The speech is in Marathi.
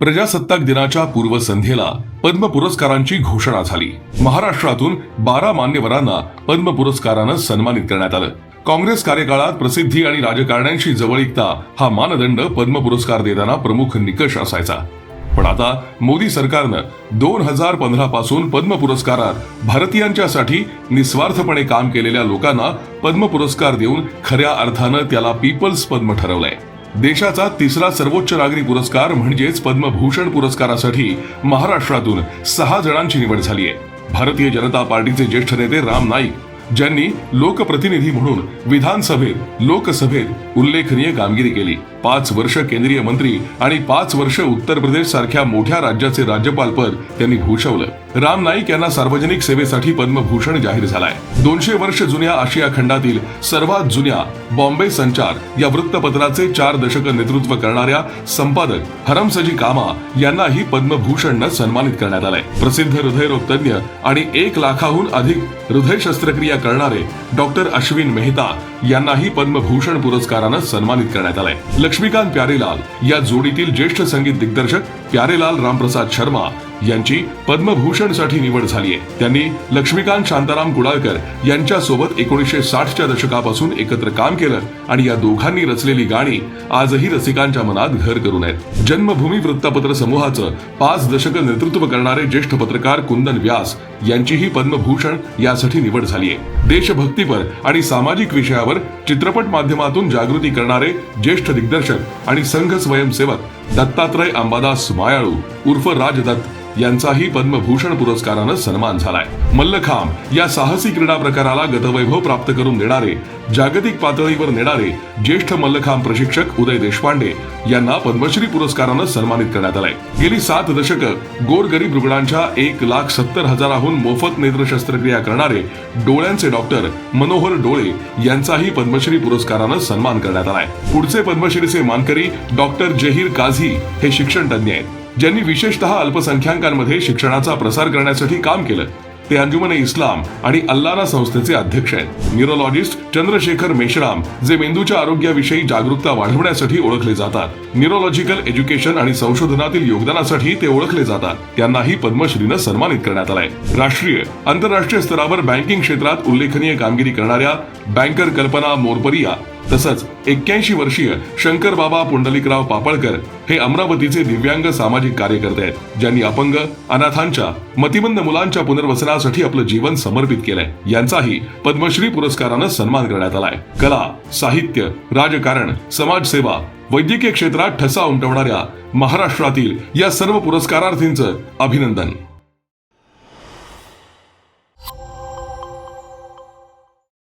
प्रजासत्ताक दिनाच्या पूर्वसंध्येला पद्म पुरस्कारांची घोषणा झाली. महाराष्ट्रातून बारा मान्यवरांना पद्म पुरस्कारानं सन्मानित करण्यात आलं. काँग्रेस कार्यकाळात प्रसिद्धी आणि राजकारण्यांशी जवळीकता हा मानदंड पद्म पुरस्कार देताना प्रमुख निकष असायचा. पण आता मोदी सरकारनं दोन हजार पंधरा पासून पद्म पुरस्कारात भारतीयांच्यासाठी निस्वार्थपणे काम केलेल्या लोकांना पद्म पुरस्कार देऊन खऱ्या अर्थानं त्याला पीपल्स पद्म ठरवलंय. देशाचा तिसरा सर्वोच्च नागरी पुरस्कार म्हणजेच पद्मभूषण पुरस्कारासाठी महाराष्ट्रातून सहा जणांची निवड झाली आहे भारतीय जनता पार्टीचे ज्येष्ठ नेते राम नाईक ज्यांनी लोकप्रतिनिधी म्हणून विधानसभेत लोकसभेत उल्लेखनीय कामगिरी केली. पाच वर्ष केंद्रीय मंत्री आणि पाच वर्ष उत्तर प्रदेश सारख्या मोठ्या राज्याचे राज्यपाल पद त्यांनी भूषवलं. राम नाईक यांना सार्वजनिक सेवेसाठी पद्मभूषण जाहीर झालाय. दोनशे वर्ष जुन्या आशिया खंडातील सर्वात जुन्या बॉम्बे संचार या वृत्तपत्राचे चार दशक नेतृत्व करणाऱ्या संपादक हरमसजी कामा यांनाही पद्मभूषणनं सन्मानित करण्यात आलंय. प्रसिद्ध हृदयरोग तज्ञ आणि एक लाखाहून अधिक हृदय शस्त्रक्रिया करणारे डॉक्टर अश्विन मेहता यांनाही पद्मभूषण पुरस्कारानं सन्मानित करण्यात आलंय. लक्ष्मीकांत प्यारेलाल या जोडीतील ज्येष्ठ संगीत दिग्दर्शक प्यारेलाल रामप्रसाद शर्मा यांची पद्मभूषणसाठी निवड झाली आहे त्यांनी लक्ष्मीकांत शांताराम कुडाळकर यांच्या सोबत एकोणीसशे साठच्या दशकापासून एकत्र काम केलं आणि या दोघांनी रचलेली गाणी आजही रसिकांच्या मनात घर करून आहेत. जन्मभूमी वृत्तपत्र समूहाचं पाच दशक नेतृत्व करणारे ज्येष्ठ पत्रकार कुंदन व्यास यांचीही पद्मभूषण यासाठी निवड झाली आहे देशभक्तीपर आणि सामाजिक विषयावर चित्रपट माध्यमातून जागृती करणारे ज्येष्ठ दिग्दर्शक आणि संघ स्वयंसेवक दत्तात्रय अंबादास मायाळू उर्फ राजदत्त यांचाही पद्मभूषण पुरस्कारानं सन्मान झालाय. मल्लखांब या साहसी क्रीडा प्रकाराला गतवैभव प्राप्त करून देणारे जागतिक पातळीवर नेणारे ज्येष्ठ मल्लखांब प्रशिक्षक उदय देशपांडे यांना पद्मश्री पुरस्कारानं सन्मानित करण्यात आलंय. गेली सात दशक गोरगरीब रुग्णांच्या एक लाख सत्तर हजाराहून मोफत नेत्र शस्त्रक्रिया करणारे डोळ्यांचे डॉक्टर मनोहर डोळे यांचाही पद्मश्री पुरस्कारानं सन्मान करण्यात आलाय. पुढचे पद्मश्रीचे मानकरी डॉक्टर जहीर काझी हे शिक्षण तज्ञ आहेत. ज्यांनी विशेषतः अल्पसंख्याकांमध्ये शिक्षणाचा प्रसार करण्यासाठी काम केलं ते अंजुमने इस्लाम आणि अल्लाना संस्थेचे अध्यक्ष आहेत. न्यूरोलॉजिस्ट चंद्रशेखर मेश्राम जे मेंदूच्या आरोग्याविषयी जागरूकता वाढवण्यासाठी ओळखले जातात. न्यूरोलॉजिकल एज्युकेशन आणि संशोधनातील योगदानासाठी ते ओळखले जातात. त्यांनाही पद्मश्रीनं सन्मानित करण्यात आलंय. राष्ट्रीय आंतरराष्ट्रीय स्तरावर बँकिंग क्षेत्रात उल्लेखनीय कामगिरी करणाऱ्या बँकर कल्पना मोरपरिया तसंच एक्क्याऐंशी वर्षीय शंकर बाबा पुंडलिकराव पापळकर हे अमरावतीचे दिव्यांग सामाजिक कार्यकर्ते आहेत ज्यांनी अपंग अनाथांच्या मतिमंद मुलांच्या पुनर्वसनासाठी आपलं जीवन समर्पित केलंय. यांचाही पद्मश्री पुरस्कारानं सन्मान करण्यात आलाय. कला साहित्य राजकारण समाजसेवा वैद्यकीय क्षेत्रात ठसा उमटवणाऱ्या महाराष्ट्रातील या सर्व पुरस्कारार्थींचं अभिनंदन.